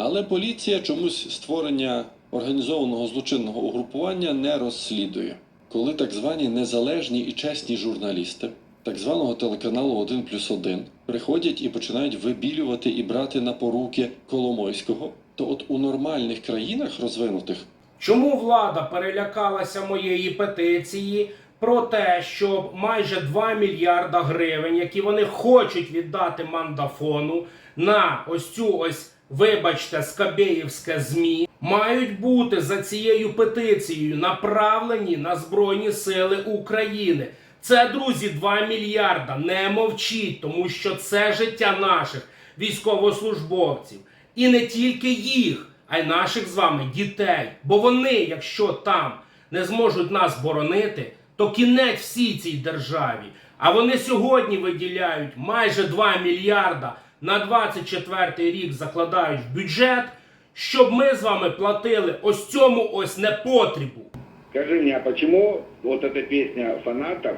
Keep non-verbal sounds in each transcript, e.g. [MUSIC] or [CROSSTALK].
Але поліція чомусь створення організованого злочинного угрупування не розслідує. Коли так звані незалежні і чесні журналісти так званого телеканалу 1 плюс 1 приходять і починають вибілювати і брати на поруки Коломойського, то от у нормальних країнах розвинутих Чому влада перелякалася моєї петиції про те, щоб майже 2 мільярда гривень, які вони хочуть віддати мандафону на ось цю ось, вибачте, скабєївське ЗМІ, мають бути за цією петицією направлені на Збройні Сили України. Це, друзі, 2 мільярда. Не мовчіть, тому що це життя наших військовослужбовців. І не тільки їх, а й наших з вами дітей. Бо вони, якщо там не зможуть нас боронити, то кінець всій цій державі. А вони сьогодні виділяють майже 2 мільярда на 24 рік закладають в бюджет, щоб ми з вами платили ось цьому ось непотрібу. Скажи мне, а почему вот эта песня фанатов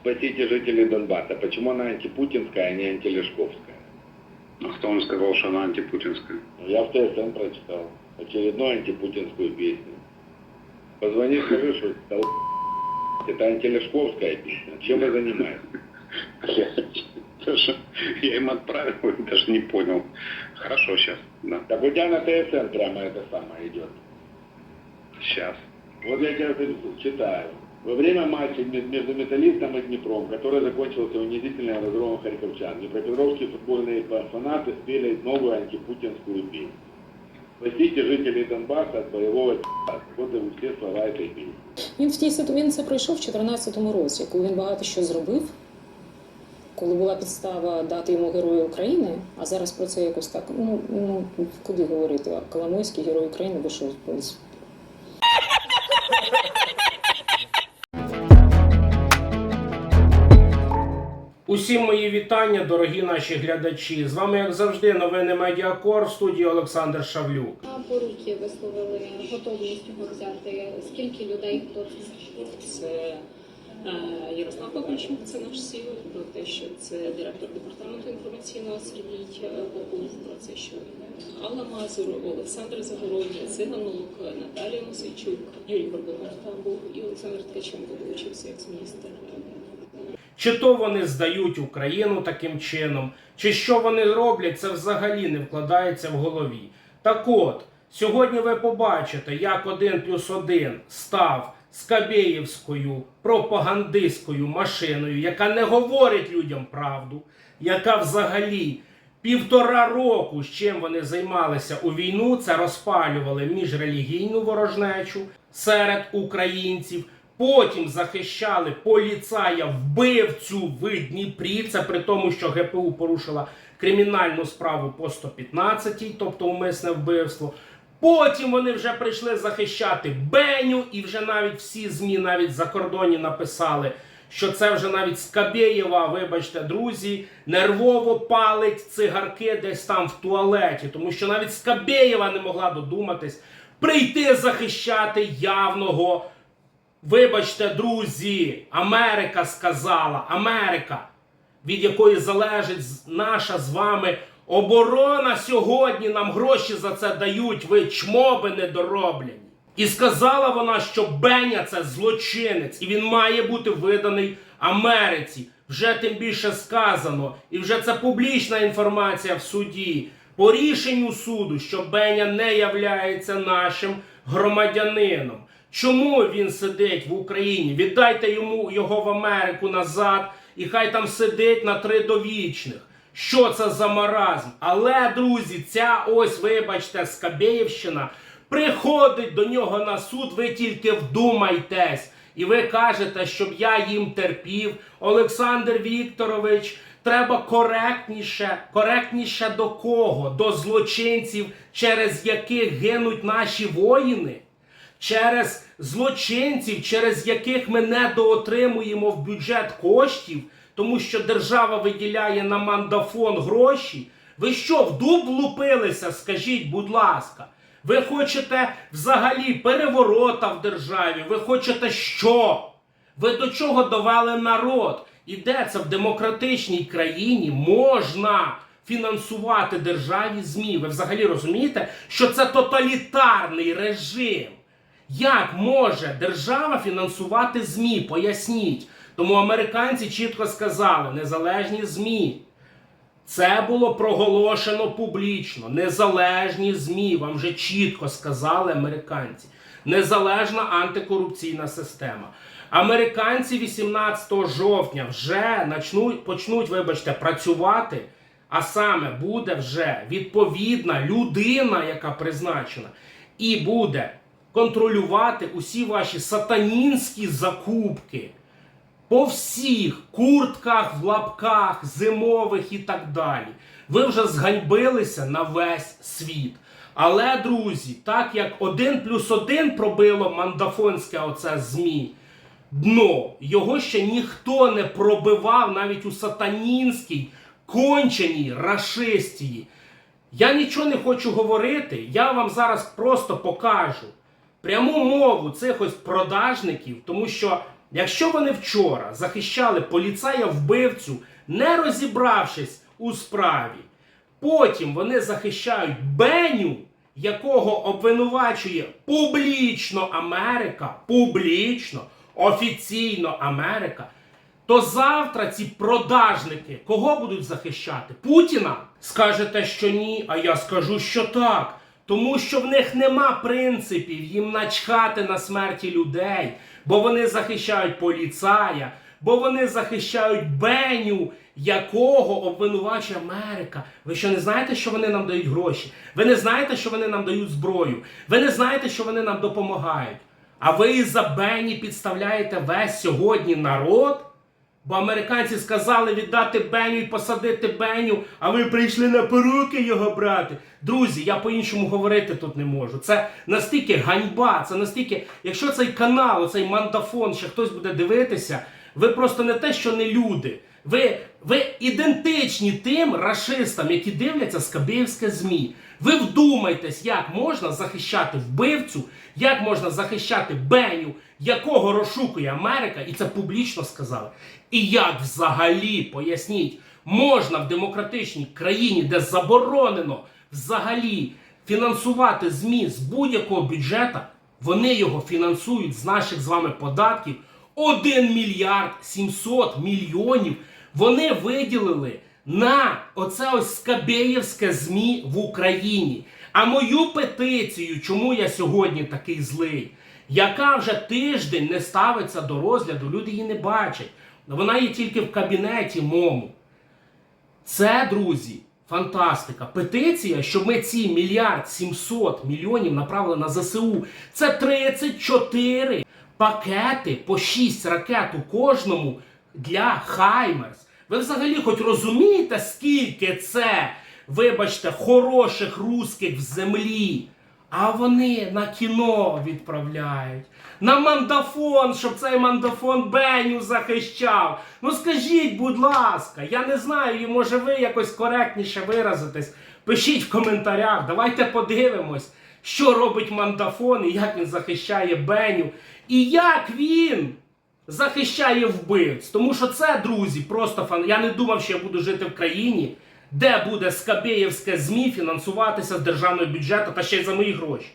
«Спасите жителей Донбасса», почему она антипутинская, а не антилешковская? А кто вам сказал, что она антипутинская? Ну, Я в ТСН прочитал очередную антипутинскую песню. Позвони, скажи, что это, это антилешковская песня. Чем вы занимаетесь? Я, [LAUGHS] даже, [LAUGHS] я им отправил, и [LAUGHS] даже не понял. Хорошо, сейчас, да, Так у тебя на ТСН прямо это самое идет. сейчас. Вот я тебе это читаю. Во время матча ме- между «Металлистом» и «Днепром», который закончился унизительным разгромом харьковчан, днепропетровские футбольные фанаты спели новую антипутинскую песню. Спасите жителей Донбасса от боевого пи***а». Вот и все слова этой песни. Він в тій ситу- він це пройшов в 2014 році, коли він багато що зробив, коли була підстава дати йому Герою України, а зараз про це якось так. Ну, ну куди говорити? А Коломойський герой України вийшов з поліції. Усім мої вітання, дорогі наші глядачі. З вами, як завжди, новини Медіакор в студії Олександр Шавлюк. На поруки висловили готовність його взяти. Скільки людей хто це? Е, Ярослав Павлічук, це наш СІО, про те, що це директор департаменту інформаційного Сергій е, Попов, про це, що Алла Мазур, Олександр Загородній, Циганук, Наталія Мосейчук, Юрій Горбунов там був і Олександр Ткаченко долучився як міністр. Чи то вони здають Україну таким чином, чи що вони роблять, це взагалі не вкладається в голові. Так от, сьогодні ви побачите, як один плюс один став Скабєєвською пропагандистською машиною, яка не говорить людям правду, яка взагалі півтора року, з чим вони займалися у війну, це розпалювали міжрелігійну ворожнечу серед українців. Потім захищали поліцая вбивцю в Дніпрі. Це при тому, що ГПУ порушила кримінальну справу по 115, тобто умисне вбивство. Потім вони вже прийшли захищати Беню, і вже навіть всі ЗМІ, навіть за кордоні написали, що це вже навіть Скабєєва, вибачте, друзі, нервово палить цигарки десь там в туалеті, тому що навіть Скабєєва не могла додуматись прийти захищати явного. Вибачте, друзі, Америка сказала, Америка, від якої залежить наша з вами оборона сьогодні, нам гроші за це дають, ви чмоби недороблені. І сказала вона, що Беня це злочинець, і він має бути виданий Америці. Вже тим більше сказано, і вже це публічна інформація в суді. По рішенню суду, що Беня не являється нашим громадянином. Чому він сидить в Україні? Віддайте йому його в Америку назад, і хай там сидить на три довічних. Що це за маразм? Але, друзі, ця ось, вибачте, Скабєєвщина приходить до нього на суд, ви тільки вдумайтесь. І ви кажете, щоб я їм терпів. Олександр Вікторович, треба коректніше. Коректніше до кого? До злочинців, через яких гинуть наші воїни через злочинців, через яких ми недоотримуємо в бюджет коштів, тому що держава виділяє на мандафон гроші. Ви що, в дуб влупилися? Скажіть, будь ласка. Ви хочете взагалі переворота в державі? Ви хочете що? Ви до чого довели народ? І де це в демократичній країні можна фінансувати державі ЗМІ. Ви взагалі розумієте, що це тоталітарний режим? Як може держава фінансувати ЗМІ? Поясніть. Тому американці чітко сказали: незалежні ЗМІ. Це було проголошено публічно. Незалежні ЗМІ, вам вже чітко сказали американці. Незалежна антикорупційна система. Американці 18 жовтня вже начнуть, почнуть, вибачте, працювати, а саме буде вже відповідна людина, яка призначена, і буде контролювати усі ваші сатанінські закупки по всіх куртках, в лапках, зимових і так далі. Ви вже зганьбилися на весь світ. Але, друзі, так як один плюс один пробило мандафонське оце ЗМІ, дно, його ще ніхто не пробивав навіть у сатанінській, конченій рашистії. Я нічого не хочу говорити, я вам зараз просто покажу пряму мову цих ось продажників, тому що якщо вони вчора захищали поліцая вбивцю, не розібравшись у справі, потім вони захищають Беню, якого обвинувачує публічно Америка, публічно, офіційно Америка. То завтра ці продажники кого будуть захищати? Путіна? Скажете, що ні, а я скажу, що так. Тому що в них нема принципів їм начхати на смерті людей, бо вони захищають поліцая, бо вони захищають Беню, якого обвинувачує Америка. Ви що не знаєте, що вони нам дають гроші? Ви не знаєте, що вони нам дають зброю? Ви не знаєте, що вони нам допомагають? А ви із-за Бені підставляєте весь сьогодні народ? Бо американці сказали віддати Беню і посадити Беню, а ви прийшли на поруки його брати. Друзі, я по-іншому говорити тут не можу. Це настільки ганьба, це настільки, якщо цей канал, цей мандафон, ще хтось буде дивитися, ви просто не те, що не люди. Ви, ви ідентичні тим рашистам, які дивляться Скабєвське ЗМІ. Ви вдумайтесь, як можна захищати вбивцю, як можна захищати Беню, якого розшукує Америка, і це публічно сказали. І як взагалі, поясніть, можна в демократичній країні, де заборонено взагалі фінансувати ЗМІ з будь-якого бюджету, вони його фінансують з наших з вами податків 1 мільярд 700 мільйонів. Вони виділили на оце ось Скабєєвське ЗМІ в Україні. А мою петицію, чому я сьогодні такий злий, яка вже тиждень не ставиться до розгляду, люди її не бачать. Вона є тільки в кабінеті мому. Це, друзі, фантастика. Петиція, щоб ми ці мільярд 700 мільйонів направили на ЗСУ. Це 34 пакети по 6 ракет у кожному для Хаймерс. Ви взагалі хоч розумієте, скільки це, вибачте, хороших русських в землі? А вони на кіно відправляють. На мандафон, щоб цей мандафон Беню захищав. Ну скажіть, будь ласка, я не знаю, може ви якось коректніше виразитесь. Пишіть в коментарях, давайте подивимось, що робить мандафон і як він захищає Беню. І як він захищає вбивць. Тому що це, друзі, просто фан. Я не думав, що я буду жити в країні, де буде Скабєєвське ЗМІ фінансуватися з державного бюджету та ще й за мої гроші.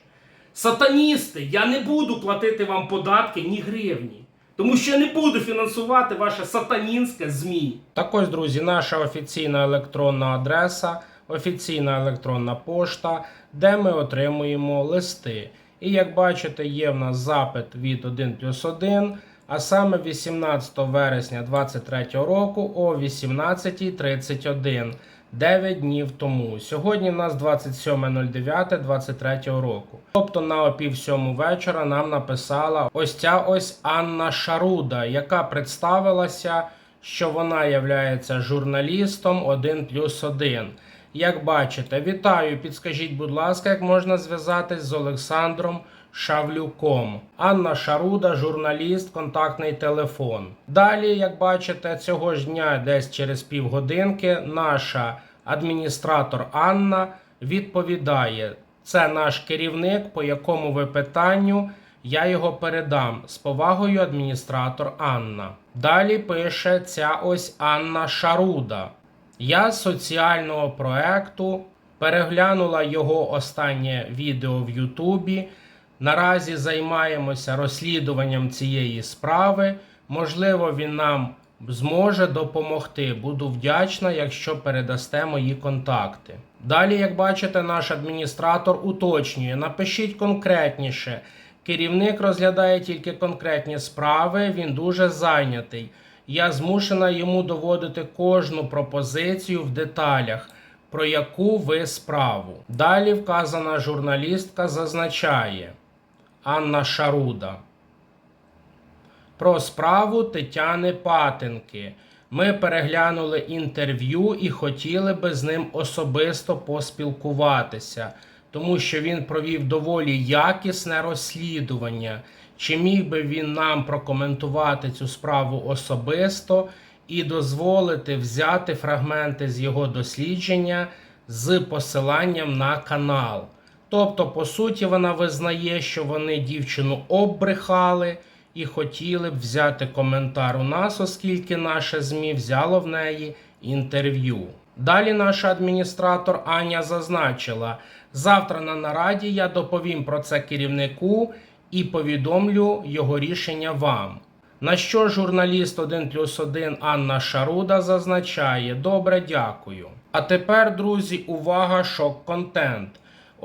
Сатаністи, я не буду платити вам податки ні гривні. Тому що я не буду фінансувати ваше сатанінське ЗМІ. Так ось, друзі, наша офіційна електронна адреса, офіційна електронна пошта, де ми отримуємо листи. І як бачите, є в нас запит від 1 плюс 1, а саме 18 вересня 2023 року о 18.31. 9 днів тому. Сьогодні в нас 27.09.23 року. Тобто на опів сьому вечора нам написала ось ця ось Анна Шаруда, яка представилася, що вона є журналістом 1 плюс 1. Як бачите, вітаю, підскажіть, будь ласка, як можна зв'язатись з Олександром Шавлюком. Анна Шаруда, журналіст, контактний телефон. Далі, як бачите, цього ж дня, десь через півгодинки, наша адміністратор Анна відповідає: це наш керівник, по якому ви питанню. Я його передам з повагою адміністратор Анна. Далі пише ця ось Анна Шаруда. Я з соціального проекту переглянула його останнє відео в Ютубі. Наразі займаємося розслідуванням цієї справи. Можливо, він нам зможе допомогти. Буду вдячна, якщо передасте мої контакти. Далі, як бачите, наш адміністратор уточнює: напишіть конкретніше. Керівник розглядає тільки конкретні справи, він дуже зайнятий. Я змушена йому доводити кожну пропозицію в деталях, про яку ви справу. Далі вказана журналістка зазначає Анна Шаруда. Про справу Тетяни Патинки. Ми переглянули інтерв'ю і хотіли би з ним особисто поспілкуватися, тому що він провів доволі якісне розслідування. Чи міг би він нам прокоментувати цю справу особисто і дозволити взяти фрагменти з його дослідження з посиланням на канал? Тобто, по суті, вона визнає, що вони дівчину оббрехали і хотіли б взяти коментар у нас, оскільки наше ЗМІ взяло в неї інтерв'ю. Далі наша адміністратор Аня зазначила: завтра на нараді я доповім про це керівнику і повідомлю його рішення вам. На що журналіст 1 плюс 1 Анна Шаруда зазначає: Добре, дякую. А тепер, друзі, увага, шок-контент.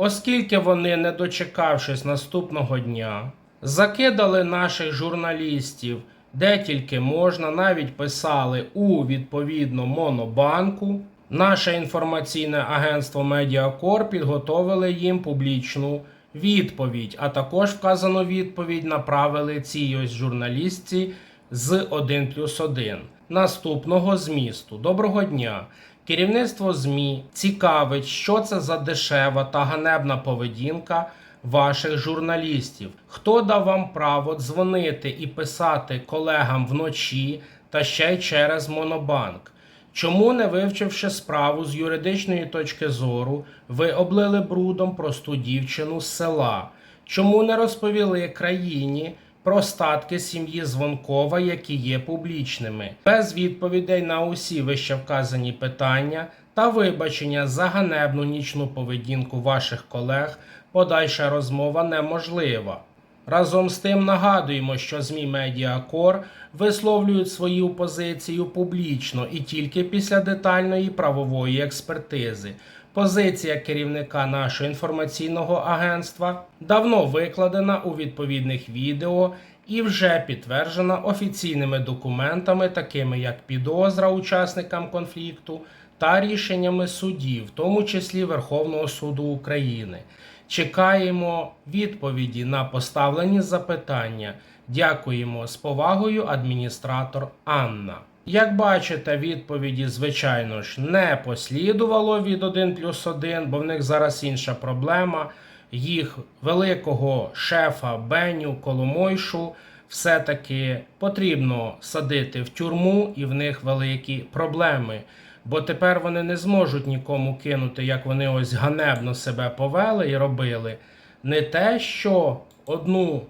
Оскільки вони, не дочекавшись наступного дня, закидали наших журналістів де тільки можна, навіть писали у відповідно Монобанку. Наше інформаційне агентство Медіакор підготовили їм публічну відповідь, а також вказану відповідь направили цій ось журналістці з 1 плюс 1 наступного змісту. Доброго дня! Керівництво ЗМІ цікавить, що це за дешева та ганебна поведінка ваших журналістів. Хто дав вам право дзвонити і писати колегам вночі та ще й через Монобанк? Чому, не вивчивши справу з юридичної точки зору, ви облили брудом просту дівчину з села? Чому не розповіли країні про статки сім'ї Звонкова, які є публічними? Без відповідей на усі вищевказані питання та вибачення за ганебну нічну поведінку ваших колег подальша розмова неможлива. Разом з тим нагадуємо, що ЗМІ Медіакор висловлюють свою позицію публічно і тільки після детальної правової експертизи. Позиція керівника нашого інформаційного агентства давно викладена у відповідних відео і вже підтверджена офіційними документами, такими як підозра учасникам конфлікту та рішеннями судів, в тому числі Верховного суду України. Чекаємо відповіді на поставлені запитання. Дякуємо з повагою, адміністратор Анна. Як бачите, відповіді, звичайно ж, не послідувало від 1 плюс 1, бо в них зараз інша проблема. Їх великого шефа Беню Коломойшу все-таки потрібно садити в тюрму, і в них великі проблеми. Бо тепер вони не зможуть нікому кинути, як вони ось ганебно себе повели і робили. Не те, що одну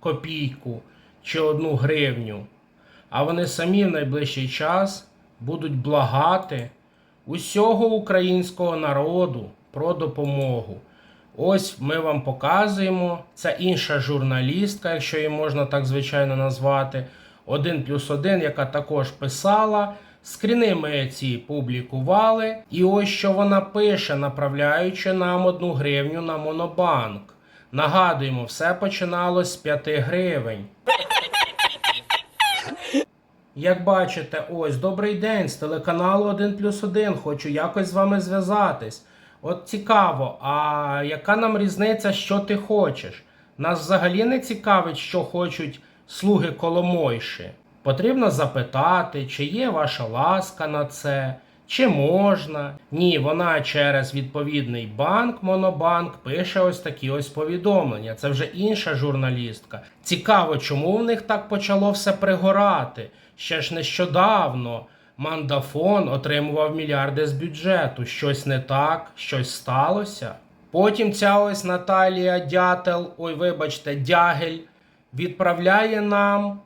копійку чи одну гривню, а вони самі в найближчий час будуть благати усього українського народу про допомогу. Ось ми вам показуємо. Це інша журналістка, якщо її можна так звичайно назвати. 1 плюс 1, яка також писала. Скріни ми ці публікували. І ось що вона пише, направляючи нам одну гривню на Монобанк. Нагадуємо, все починалось з 5 гривень. Як бачите, ось добрий день з телеканалу 1 плюс 1. Хочу якось з вами зв'язатись. От цікаво, а яка нам різниця, що ти хочеш? Нас взагалі не цікавить, що хочуть слуги Коломойші. Потрібно запитати, чи є ваша ласка на це, чи можна. Ні, вона через відповідний банк, Монобанк, пише ось такі ось повідомлення. Це вже інша журналістка. Цікаво, чому в них так почало все пригорати. Ще ж нещодавно мандафон отримував мільярди з бюджету. Щось не так, щось сталося. Потім ця ось Наталія Дятел, ой, вибачте, Дягель, відправляє нам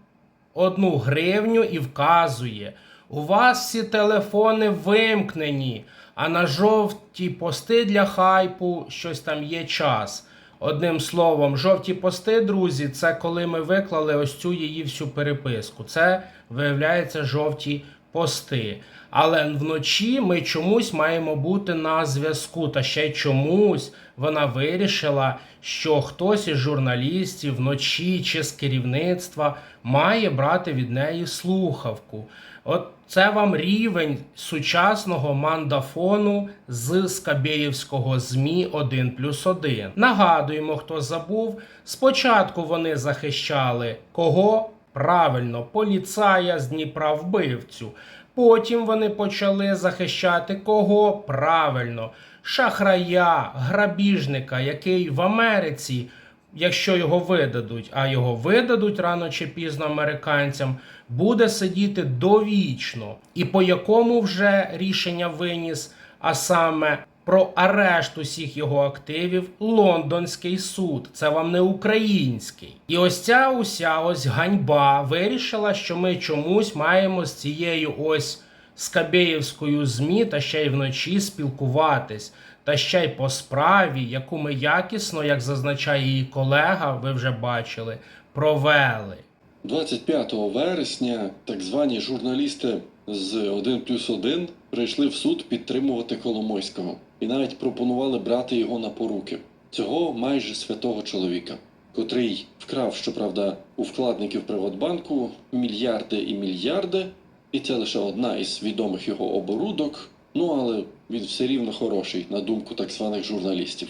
одну гривню і вказує: У вас всі телефони вимкнені, а на жовті пости для хайпу щось там є час. Одним словом, жовті пости, друзі, це коли ми виклали ось цю її всю переписку. Це виявляється жовті пости. Але вночі ми чомусь маємо бути на зв'язку. Та ще чомусь вона вирішила, що хтось із журналістів вночі чи з керівництва має брати від неї слухавку. От це вам рівень сучасного мандафону з Скабєєвського ЗМІ 1 плюс 1. Нагадуємо, хто забув. Спочатку вони захищали кого? Правильно, поліцая з Дніпра вбивцю. Потім вони почали захищати кого? Правильно, шахрая, грабіжника, який в Америці, якщо його видадуть, а його видадуть рано чи пізно американцям, буде сидіти довічно. І по якому вже рішення виніс, а саме про арешт усіх його активів лондонський суд. Це вам не український. І ось ця уся ось ганьба вирішила, що ми чомусь маємо з цією ось Скабєєвською ЗМІ та ще й вночі спілкуватись. Та ще й по справі, яку ми якісно, як зазначає її колега, ви вже бачили, провели. 25 вересня так звані журналісти з 1 плюс 1 прийшли в суд підтримувати Коломойського і навіть пропонували брати його на поруки. Цього майже святого чоловіка, котрий вкрав, щоправда, у вкладників Приватбанку мільярди і мільярди, і це лише одна із відомих його оборудок. Ну але він все рівно хороший, на думку так званих журналістів.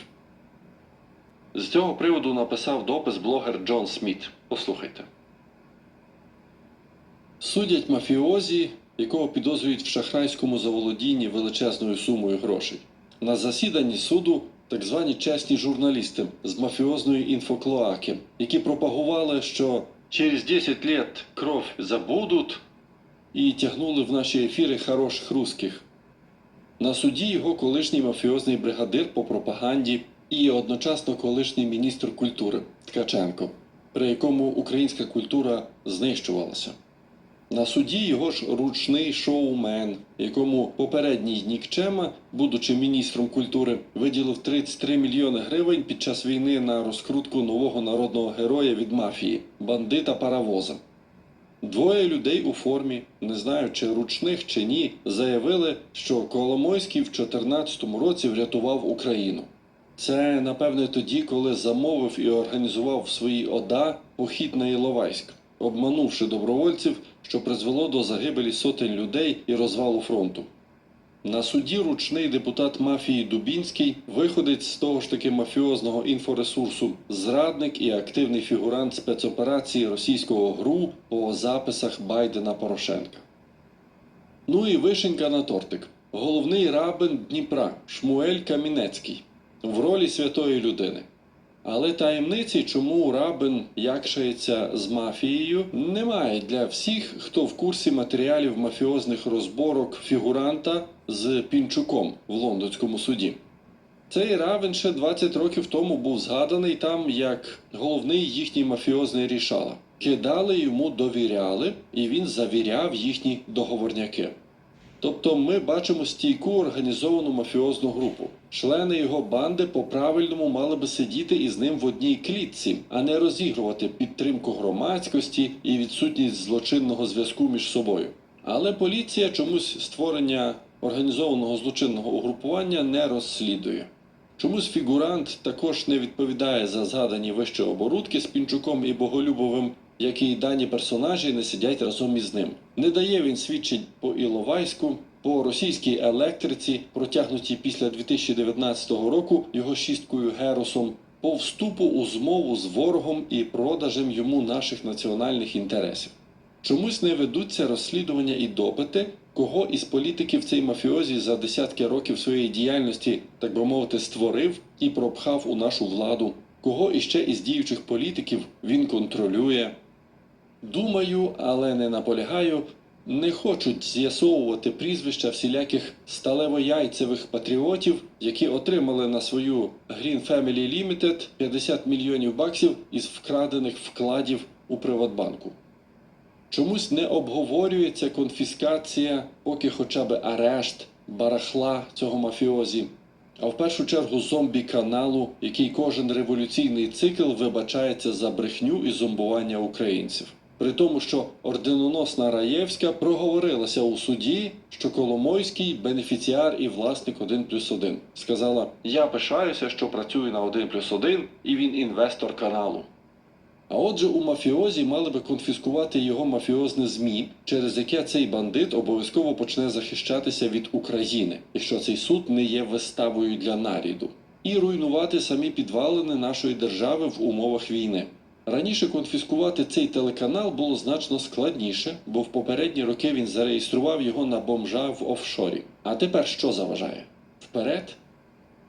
З цього приводу написав допис блогер Джон Сміт. Послухайте. Судять мафіозі, якого підозрюють в шахрайському заволодінні величезною сумою грошей. На засіданні суду так звані чесні журналісти з мафіозної інфоклоаки, які пропагували, що через 10 лет кров забудуть, і тягнули в наші ефіри хороших русських. На суді його колишній мафіозний бригадир по пропаганді і одночасно колишній міністр культури Ткаченко, при якому українська культура знищувалася. На суді його ж ручний шоумен, якому попередній нікчема, будучи міністром культури, виділив 33 мільйони гривень під час війни на розкрутку нового народного героя від мафії бандита паровоза. Двоє людей у формі, не знаю чи ручних чи ні, заявили, що Коломойський в 2014 році врятував Україну. Це напевне тоді, коли замовив і організував в своїй ОДА похід на Іловайськ, обманувши добровольців, що призвело до загибелі сотень людей і розвалу фронту. На суді ручний депутат мафії Дубінський, виходить з того ж таки мафіозного інфоресурсу, зрадник і активний фігурант спецоперації російського ГРУ по записах Байдена Порошенка. Ну і вишенька на тортик. Головний рабин Дніпра Шмуель Камінецький в ролі святої людини. Але таємниці, чому рабин якшається з мафією, немає для всіх, хто в курсі матеріалів мафіозних розборок фігуранта з Пінчуком в лондонському суді. Цей рабин ще 20 років тому був згаданий там як головний їхній мафіозний рішала. Кидали йому довіряли, і він завіряв їхні договорняки. Тобто ми бачимо стійку організовану мафіозну групу. Члени його банди по-правильному мали би сидіти із ним в одній клітці, а не розігрувати підтримку громадськості і відсутність злочинного зв'язку між собою. Але поліція чомусь створення організованого злочинного угрупування не розслідує. Чомусь фігурант також не відповідає за згадані вище оборудки з Пінчуком і Боголюбовим, як і дані персонажі не сидять разом із ним. Не дає він свідчень по Іловайську, по російській електриці, протягнутій після 2019 року його шісткою Геросом, по вступу у змову з ворогом і продажем йому наших національних інтересів. Чомусь не ведуться розслідування і допити, кого із політиків цей мафіозі за десятки років своєї діяльності, так би мовити, створив і пропхав у нашу владу, кого іще із діючих політиків він контролює. Думаю, але не наполягаю, не хочуть з'ясовувати прізвища всіляких сталево-яйцевих патріотів, які отримали на свою Green Family Limited 50 мільйонів баксів із вкрадених вкладів у Приватбанку. Чомусь не обговорюється конфіскація, поки хоча б арешт барахла цього мафіозі, а в першу чергу зомбі каналу, який кожен революційний цикл вибачається за брехню і зомбування українців. При тому, що орденоносна Раєвська проговорилася у суді, що Коломойський бенефіціар і власник 1 плюс 1. Сказала: Я пишаюся, що працюю на 1 плюс 1, і він інвестор каналу. А отже, у мафіозі мали би конфіскувати його мафіозне ЗМІ, через яке цей бандит обов'язково почне захищатися від України, якщо цей суд не є виставою для наріду, і руйнувати самі підвалини нашої держави в умовах війни. Раніше конфіскувати цей телеканал було значно складніше, бо в попередні роки він зареєстрував його на бомжа в офшорі. А тепер що заважає? Вперед?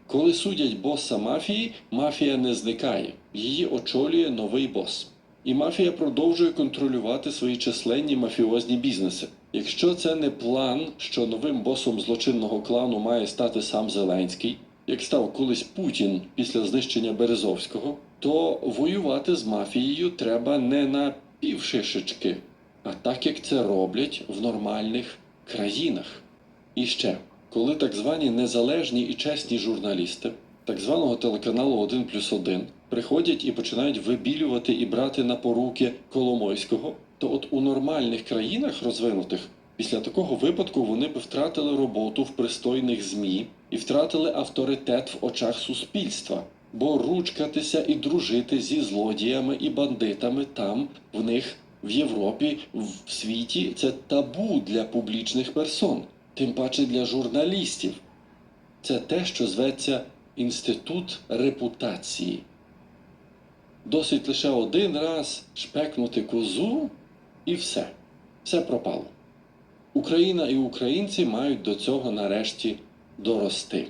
Коли судять боса мафії, мафія не зникає, її очолює новий бос. І мафія продовжує контролювати свої численні мафіозні бізнеси. Якщо це не план, що новим босом злочинного клану має стати сам Зеленський, як став колись Путін після знищення Березовського, то воювати з мафією треба не на півшишечки, а так як це роблять в нормальних країнах. І ще, коли так звані незалежні і чесні журналісти так званого телеканалу 1 плюс 1 приходять і починають вибілювати і брати на поруки Коломойського, то от у нормальних країнах розвинутих після такого випадку вони б втратили роботу в пристойних ЗМІ і втратили авторитет в очах суспільства. Бо ручкатися і дружити зі злодіями і бандитами там, в них, в Європі, в світі це табу для публічних персон, тим паче для журналістів. Це те, що зветься інститут репутації. Досить лише один раз шпекнути козу і все. Все пропало. Україна і українці мають до цього нарешті дорости.